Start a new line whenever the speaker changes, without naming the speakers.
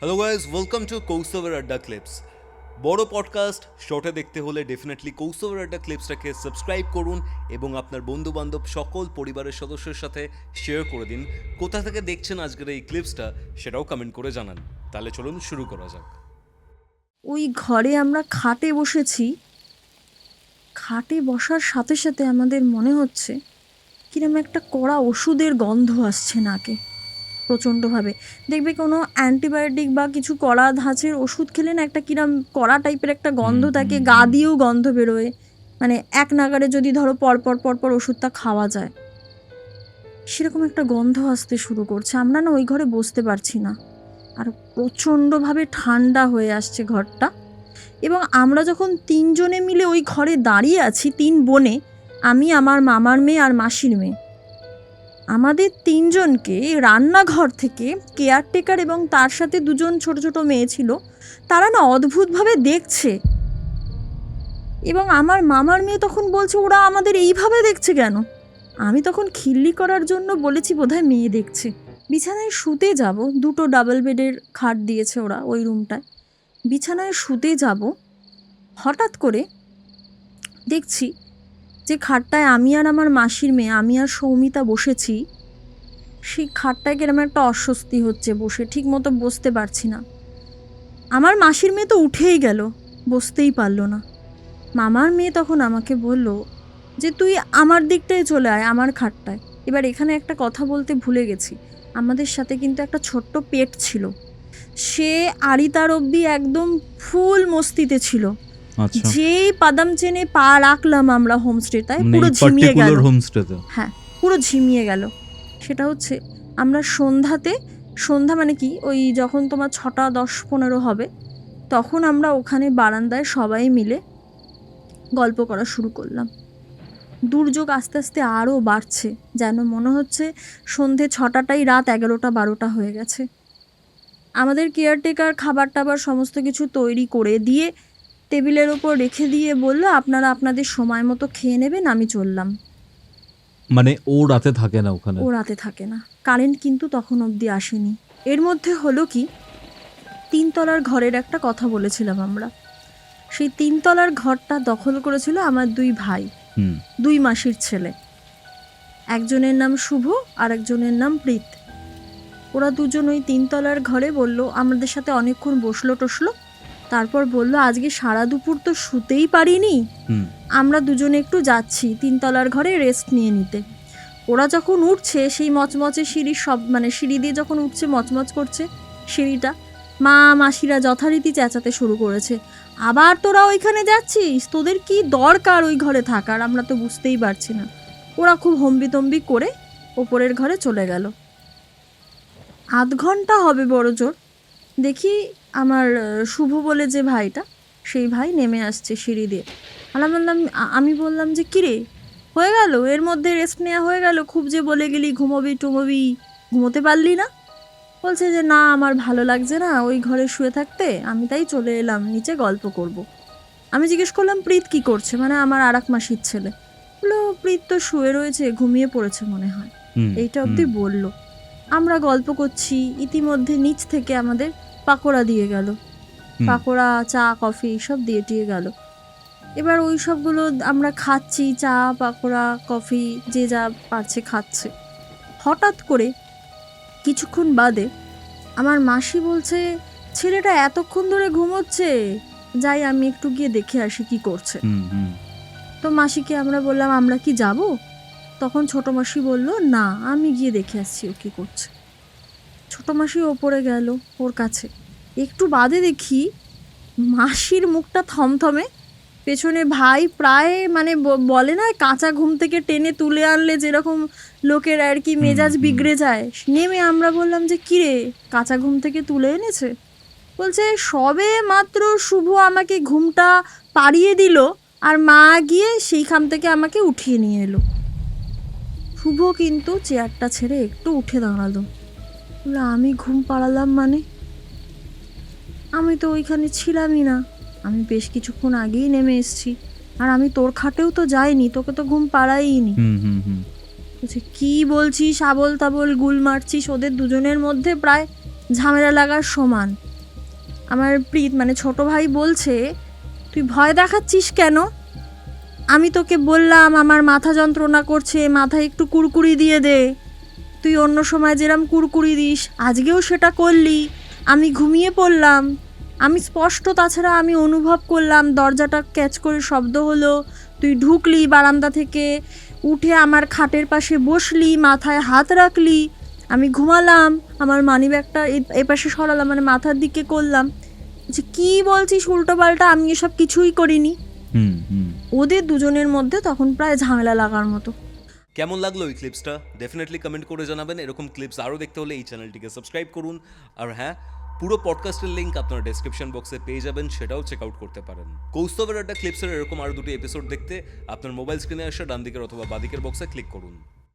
Hello guys welcome to কৌস্তবের আড্ডা clips বড় পডকাস্ট শর্টে দেখতে হলে ডেফিনেটলি কৌস্তবের আড্ডা ক্লিপসটাকে সাবস্ক্রাইব করুন এবং আপনার বন্ধু বান্ধব সকল পরিবারের সদস্যের সাথে শেয়ার করে দিন। কোথা থেকে দেখছেন আজকের এই ক্লিপসটা সেটাও কমেন্ট করে জানান। তাহলে চলুন শুরু করা যাক।
ওই ঘরে আমরা খাটে বসেছি। খাটে বসার সাথে সাথে আমাদের মনে হচ্ছে, কিরম একটা কড়া ওষুধের গন্ধ আসছে নাকে। প্রচণ্ডভাবে। দেখবে কোনো অ্যান্টিবায়োটিক বা কিছু কড়া ধাঁচের ওষুধ খেলে না একটা কিরম কড়া টাইপের একটা গন্ধ থাকে গা দিয়েও গন্ধ বেরোয়। মানে এক নাগারে যদি ধরো পরপর পরপর ওষুধটা খাওয়া যায়। সেরকম একটা গন্ধ আসতে শুরু করছে। আমরা না ওই ঘরে বসতে পারছি না। আর প্রচণ্ডভাবে ঠান্ডা হয়ে আসছে ঘরটা। এবং আমরা যখন তিনজনে মিলে ওই ঘরে দাঁড়িয়ে আছি তিন বোনে আমি আমার মামার মেয়ে আর মাসির মেয়ে। আমাদের তিনজনকে রান্নাঘর থেকে কেয়ারটেকার এবং তার সাথে দুজন ছোট ছোট মেয়ে ছিল, তারা না অদ্ভুতভাবে দেখছে। এবং আমার মামার মেয়ে তখন বলছে, ওরা আমাদের এইভাবে দেখছে কেন? আমি তখন খিল্লি করার জন্য বলেছি, বোধহয় মেয়ে দেখছে। বিছানায় শুতে যাব। দুটো ডাবল বেডের খাট দিয়েছে ওরা ওই রুমটায়। বিছানায় শুতে যাব, হঠাৎ করে দেখছি যে খাটটায় আমি আর আমার মাসির মেয়ে, আমি আর সৌমিতা বসেছি, সেই খাটটায় কিরম একটা অস্বস্তি হচ্ছে, বসে ঠিক মতো বসতে পারছি না। আমার মাসির মেয়ে তো উঠেই গেল, বসতেই পারল না। মামার মেয়ে তখন আমাকে বলল যে, তুই আমার দিকটায় চলে আয়, আমার খাটটায়। এবার এখানে একটা কথা বলতে ভুলে গেছি। আমাদের সাথে কিন্তু একটা ছোট্ট পেট ছিল। সে আড়িতার অবধি একদম ফুল মস্তিতে ছিল। যেই পাদাম চেনে পা রাখলাম আমরা হোমস্টেটায়
মানে
পুরো ঝিমিয়ে গেল।
হোমস্টেতে
হ্যাঁ পুরো ঝিমিয়ে গেল। সেটা হচ্ছে আমরা সন্ধ্যাতে সন্ধ্যা মানে কি? ওই যখন তোমার ছটা দশ পনেরো হবে তখন আমরা ওখানে বারান্দায় সবাই মিলে গল্প করা শুরু করলাম। দুর্যোগ আস্তে আস্তে আরও বাড়ছে যেন মনে হচ্ছে সন্ধে ছটাটাই রাত এগারোটা বারোটা হয়ে গেছে। আমাদের কেয়ারটেকার খাবার টাবার সমস্ত কিছু তৈরি করে দিয়ে টেবিলের ওপর রেখে দিয়ে বলল আপনারা আপনাদের সময় মতো খেয়ে নেবেন আমি চললাম।
মানে ও রাতে থাকে না ওখানে?
ও রাতে থাকে না। কারেন্ট কিন্তু তখন অবধি আসেনি। এর মধ্যে হলো কি? তিনতলার ঘরের একটা কথা বলেছিলাম আমরা। সেই তিনতলার ঘরটা দখল করেছিল আমার দুই ভাই।
হুম।
দুই মাসির ছেলে। একজনের নাম শুভ আর একজনের নাম প্রীত। ওরা দুজন ওই তিনতলার ঘরে বলল আমাদের সাথে অনেকক্ষণ বসল টসলো তারপর বলল আজকে সারা দুপুর তো শুতেই পারিনি। আমরা দুজনে একটু যাচ্ছি তিনতলার ঘরে রেস্ট নিয়ে নিতে। ওরা যখন উঠছে সেই মচমচে সিঁড়ি সব মানে সিঁড়ি দিয়ে যখন উঠছে মচমচ করছে সিঁড়িটা মা মাসিরা যথারীতি চেঁচাতে শুরু করেছে। আবার তোরা ওইখানে যাচ্ছিস? তোদের কি দরকার ওই ঘরে থাকার? আমরা তো বুঝতেই পারছি না। ওরা খুব হম্বিতম্বি করে ওপরের ঘরে চলে গেল। আধ ঘণ্টা হবে বড় জোর। দেখি আমার শুভ বলে যে ভাইটা সেই ভাই নেমে আসছে সিঁড়ি দিয়ে। আর আমি বললাম আমি বললাম যে কিরে হয়ে গেল? এর মধ্যে রেস্ট নেওয়া হয়ে গেল? খুব যে বলে গেলি ঘুমোবি টুমোবি ঘুমোতে পারলি না? বলছে যে না আমার ভালো লাগছে না ওই ঘরে শুয়ে থাকতে আমি তাই চলে এলাম নিচে গল্প করব। আমি জিজ্ঞেস করলাম প্রীত কি করছে? মানে আমার আর এক মাসির ছেলে। বলল প্রীত তো শুয়ে রয়েছে ঘুমিয়ে পড়েছে মনে হয়। এইটা অবধি। বলল। আমরা গল্প করছি ইতিমধ্যে নিচ থেকে আমাদের পাকোড়া দিয়ে গেল। পাকোড়া চা কফি সব দিয়ে টিয়ে গেল। এবার ওই সবগুলো আমরা খাচ্ছি চা পাকোড়া কফি যে যা পারছে খাচ্ছে। হঠাৎ করে কিছুক্ষণ বাদে আমার মাসি বলছে ছেলেটা এতক্ষণ ধরে ঘুমোচ্ছে। যাই আমি একটু গিয়ে দেখে আসি কি করছে। তো মাসিকে আমরা বললাম আমরা কি যাব? তখন ছোট মাসি বলল না আমি গিয়ে দেখে আসছি ও কী করছে। ছোট মাসি ওপরে গেল ওর কাছে। একটু বাদে দেখি মাসির মুখটা থমথমে। পেছনে ভাই প্রায় মানে বলে না কাঁচা ঘুম থেকে টেনে তুলে আনলে যেরকম লোকের আর কি মেজাজ বিগড়ে যায়। নেমে আমরা বললাম যে কিরে কাঁচা ঘুম থেকে তুলে এনেছে? বলছে সবে মাত্র শুভ আমাকে ঘুমটা পাড়িয়ে দিল আর মা গিয়ে সেইখান থেকে আমাকে উঠিয়ে নিয়ে এলো। শুভ কিন্তু চেয়ারটা ছেড়ে একটু উঠে দাঁড়াল। আমি ঘুম পাড়ালাম মানে? আমি তো ওইখানে ছিলামই না। আমি বেশ কিছুক্ষণ আগেই নেমে এসেছি। আর আমি তোর খাটেও তো যাইনি তোকে তো ঘুম পাড়াইনি। বলছে কি বলছিস আবল তাবল গুল মারছিস? ওদের দুজনের মধ্যে প্রায় ঝামেলা লাগার সমান। আমার প্রীত মানে ছোট ভাই বলছে তুই ভয় দেখাচ্ছিস কেন? আমি তোকে বললাম আমার মাথা যন্ত্রণা করছে মাথায় একটু কুরকুরি দিয়ে দে। তুই অন্য সময় যেরম কুরকুরি দিস আজকেও সেটা করলি। আমি ঘুমিয়ে পড়লাম। আমি স্পষ্ট তাছাড়া আমি অনুভব করলাম দরজাটা ক্যাচ করে শব্দ হলো। তুই ঢুকলি বারান্দা থেকে উঠে আমার খাটের পাশে বসলি মাথায় হাত রাখলি। আমি ঘুমালাম আমার মানিব্যাগটা এ- এপাশে সরালাম মানে মাথার দিকে করলাম। যে কী বলছিস উল্টো পাল্টা আমি এসব কিছুই করিনি। ওদের দুজনের মধ্যে তখন প্রায় ঝামেলা লাগার মতো।
কেমন লাগল এই ক্লিপসটা ডেফিনেটলি কমেন্ট করে জানাবেন। এরকম ক্লিপস আরও দেখতে হলে এই চ্যানেলটিকে সাবস্ক্রাইব করুন। আর হ্যাঁ পুরো পডকাস্টের লিঙ্ক আপনার ডেসক্রিপশন বক্সে পেয়ে যাবেন, সেটাও চেক আউট করতে পারেন। কৌস্তবের একটা ক্লিপসের এরকম আরও দুটি এপিসোড দেখতে আপনার মোবাইল স্ক্রিনে আসা ডান দিকের অথবা বাদিকের বক্সে ক্লিক করুন।